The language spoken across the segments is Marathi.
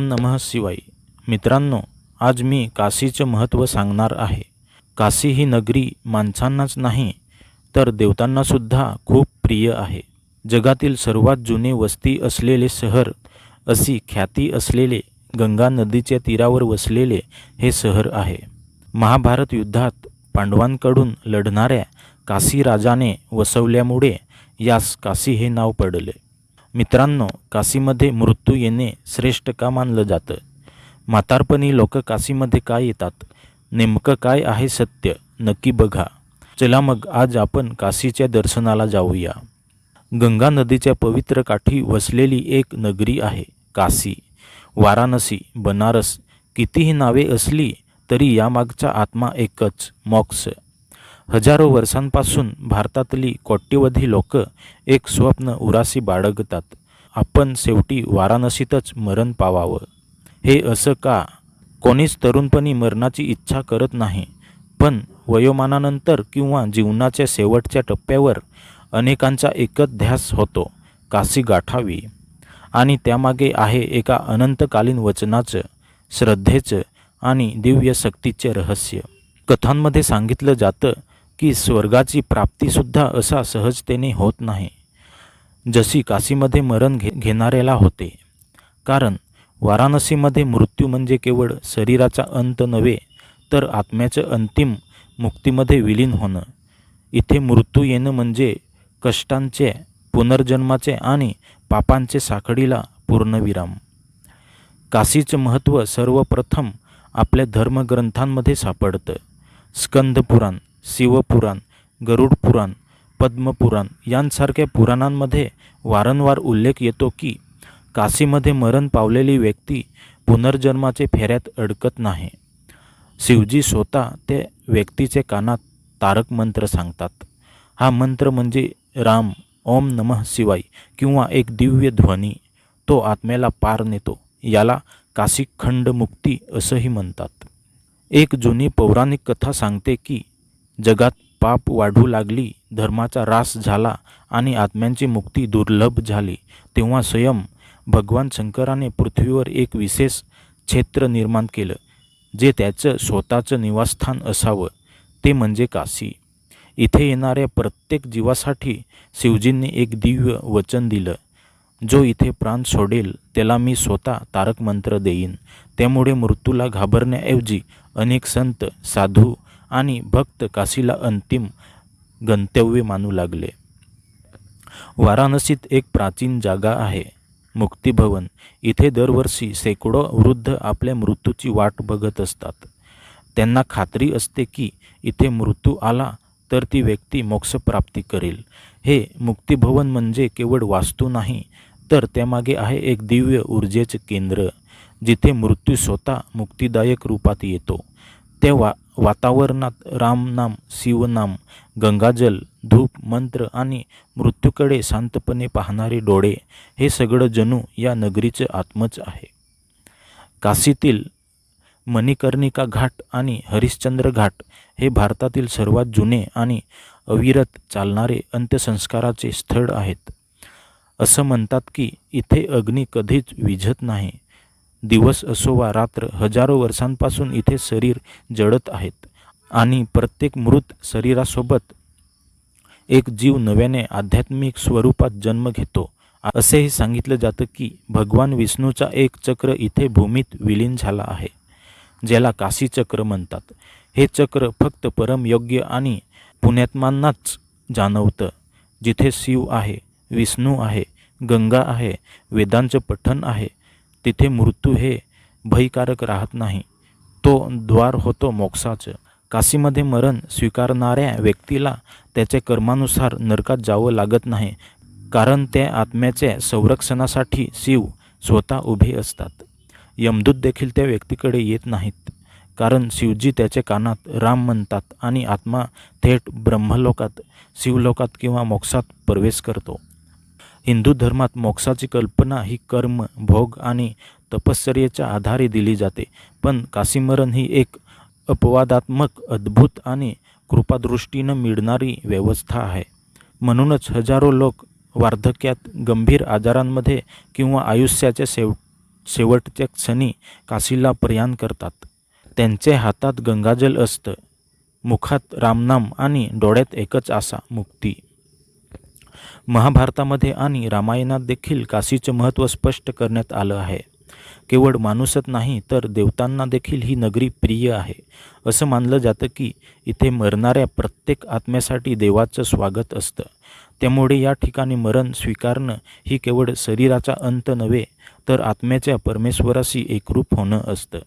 ओम नमः शिवाय. मित्रांनो आज मी काशीचं महत्त्व सांगणार आहे. काशी ही नगरी माणसांनाच नाही तर देवतांनासुद्धा खूप प्रिय आहे. जगातील सर्वात जुने वस्ती असलेले शहर अशी ख्याती असलेले गंगा नदीच्या तीरावर वसलेले हे शहर आहे. महाभारत युद्धात पांडवांकडून लढणाऱ्या काशी राजाने वसवल्यामुळे यास काशी हे नाव पडले. मित्रांनो काशीमध्ये मृत्यू येणे श्रेष्ठ का मानलं जातं? म्हातारपणी लोक काशीमध्ये काय येतात? नेमकं काय आहे सत्य? नक्की बघा. चला मग आज आपण काशीच्या दर्शनाला जाऊया. गंगा नदीच्या पवित्र काठी वसलेली एक नगरी आहे काशी. वाराणसी बनारस. कितीही नावे असली तरी यामागचा आत्मा एकच मोक्ष. हजारो वर्षांपासून भारतातली कोट्यवधी लोक एक स्वप्न उरासी बाळगतात. आपण शेवटी वाराणसीतच मरण पावावं. हे असं का? कोणीच तरुणपणी मरणाची इच्छा करत नाही पण वयोमानानंतर किंवा जीवनाच्या शेवटच्या टप्प्यावर अनेकांचा एकच ध्यास होतो काशी गाठावी. आणि त्यामागे आहे एका अनंतकालीन वचनाचं श्रद्धेचं आणि दिव्य शक्तीचे रहस्य. कथांमध्ये सांगितलं जातं की स्वर्गाची प्राप्तीसुद्धा असा सहजतेने होत नाही. जशी काशीमध्ये मरण घे घेणाऱ्याला होते. कारण वाराणसीमध्ये मृत्यू म्हणजे केवळ शरीराचा अंत नव्हे तर आत्म्याचं अंतिम मुक्तीमध्ये विलीन होणं. इथे मृत्यू येणं म्हणजे कष्टांचे पुनर्जन्माचे आणि पापांचे साखळीला पूर्णविराम. काशीचं महत्त्व सर्वप्रथम आपल्या धर्मग्रंथांमध्ये सापडतं. स्कंदपुराण शिवपुराण गरुड पुराण पद्मपुराण यांसारख्या पुराणांमध्ये वारंवार उल्लेख येतो की काशीमध्ये मरण पावलेली व्यक्ती पुनर्जन्माचे फेऱ्यात अडकत नाही. शिवजी स्वतः ते व्यक्तीचे कानात तारक मंत्र सांगतात. हा मंत्र म्हणजे राम ओम नमः शिवाय किंवा एक दिव्य ध्वनी तो आत्म्याला पार नेतो याला काशीखंड मुक्ती असंही म्हणतात. एक जुनी पौराणिक कथा सांगते की जगात पाप वाढू लागली धर्माचा रास झाला आणि आत्म्यांची मुक्ती दुर्लभ झाली तेव्हा स्वयं भगवान शंकराने पृथ्वीवर एक विशेष क्षेत्र निर्माण केलं जे त्याचं स्वतःचं निवासस्थान असावं ते म्हणजे काशी. इथे येणाऱ्या प्रत्येक जीवासाठी शिवजींनी एक दिव्य वचन दिलं जो इथे प्राण सोडेल त्याला मी स्वतः तारक मंत्र देईन. त्यामुळे मृत्यूला घाबरण्याऐवजी अनेक संत साधू आणि भक्त काशीला अंतिम गंतव्य मानू लागले. वाराणसीत एक प्राचीन जागा आहे मुक्तिभवन. इथे दरवर्षी शेकडो वृद्ध आपल्या मृत्यूची वाट बघत असतात. त्यांना खात्री असते की इथे मृत्यू आला तर ती व्यक्ती मोक्षप्राप्ती करेल. हे मुक्तिभवन म्हणजे केवळ वास्तू नाही तर त्यामागे आहे एक दिव्य ऊर्जेचे केंद्र जिथे मृत्यू स्वतः मुक्तिदायक रूपात येतो. तेव्हा वातावरणात रामनाम शिवनाम गंगाजल धूप मंत्र आणि मृत्यूकडे शांतपणे पाहणारे डोळे हे सगळं जणू या नगरीचं आत्मच आहे. काशीतील मणिकर्णिका घाट आणि हरिश्चंद्र घाट हे भारतातील सर्वात जुने आणि अविरत चालणारे अंत्यसंस्काराचे स्थळ आहेत. असं म्हणतात की इथे अग्नी कधीच विझत नाही. दिवस असो वा रात्र हजारो वर्षांपासून इथे शरीर जळत आहेत आणि प्रत्येक मृत शरीरासोबत एक जीव नव्याने आध्यात्मिक स्वरूपात जन्म घेतो. असेही सांगितलं जातं की भगवान विष्णूचा एक चक्र इथे भूमीत विलीन झाला आहे ज्याला काशी चक्र म्हणतात. हे चक्र फक्त परमयोग्य आणि पुण्यात्मांनाच जाणवतं. जिथे शिव आहे विष्णू आहे गंगा आहे वेदांचं पठण आहे तिथे मृत्यू हे भयकारक राहत नाही. तो द्वार होतो मोक्षाचं. काशीमध्ये मरण स्वीकारणाऱ्या व्यक्तीला त्याच्या कर्मानुसार नरकात जावं लागत नाही कारण त्या आत्म्याच्या संरक्षणासाठी शिव स्वतः उभे असतात. यमदूत देखील त्या व्यक्तीकडे येत नाहीत कारण शिवजी त्याच्या कानात राम म्हणतात आणि आत्मा थेट ब्रह्मलोकात शिवलोकात किंवा मोक्षात प्रवेश करतो. हिंदू धर्मात मोक्षाची कल्पना ही कर्म भोग आणि तपश्चर्येच्या आधारे दिली जाते. पण काशीमरण ही एक अपवादात्मक अद्भुत आणि कृपादृष्टीनं मिळणारी व्यवस्था आहे. म्हणूनच हजारो लोक वार्धक्यात गंभीर आजारांमध्ये किंवा आयुष्याच्या शेव शेवटच्या क्षणी काशीला प्रयाण करतात. त्यांचे हातात गंगाजल असतं. मुखात रामनाम आणि डोळ्यात एकच आशा मुक्ती. महाभारतामध्ये आणि रामायणात देखील काशीचे महत्त्व स्पष्ट करण्यात आलं आहे. केवळ माणूसच नाही तर देवतांना देखील ही नगरी प्रिय आहे. असं मानलं जातं की इथे मरणाऱ्या प्रत्येक आत्म्यासाठी देवाचं स्वागत असतं. त्यामुळे या ठिकाणी मरण स्वीकारणं ही केवळ शरीराचा अंत नव्हे तर आत्म्याच्या परमेश्वराशी एकरूप होणं असतं.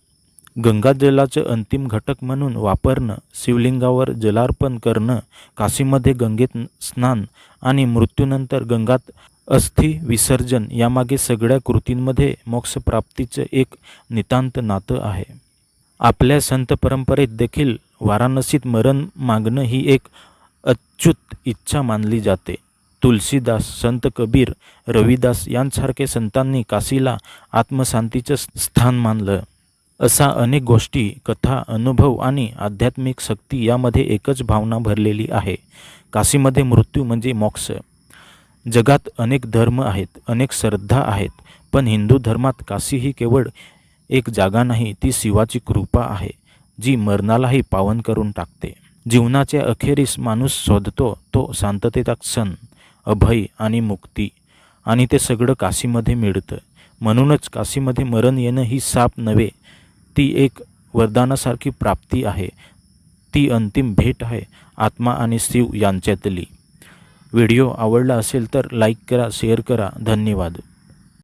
गंगाजलाचं अंतिम घटक म्हणून वापरणं शिवलिंगावर जलार्पण करणं काशीमध्ये गंगेत स्नान आणि मृत्यूनंतर गंगात अस्थि विसर्जन यामागे सगळ्या कृतींमध्ये मोक्षप्राप्तीचं एक नितांत नातं आहे. आपल्या संत परंपरेत देखील वाराणसीत मरण मागणं ही एक अच्युत इच्छा मानली जाते. तुलसीदास संत कबीर रविदास यांसारखे संतांनी काशीला आत्मशांतीचं स्थान मानलं. असा अनेक गोष्टी कथा अनुभव आणि आध्यात्मिक शक्ती यामध्ये एकच भावना भरलेली आहे. काशीमध्ये मृत्यू म्हणजे मोक्ष. जगात अनेक धर्म आहेत अनेक श्रद्धा आहेत पण हिंदू धर्मात काशी ही केवळ एक जागा नाही ती शिवाची कृपा आहे जी मरणालाही पावन करून टाकते. जीवनाच्या अखेरीस माणूस शोधतो तो शांततेचा क्षण अभय आणि मुक्ती. आणि ते सगळं काशीमध्ये मिळतं. म्हणूनच काशीमध्ये मरण येणं ही साप नव्हे ती एक वरदानासारखी प्राप्ती आहे. ती अंतिम भेट आहे. आत्मा आणि शिव यांच्यातली. व्हिडिओ आवडला असेल तर लाईक करा शेअर करा. धन्यवाद.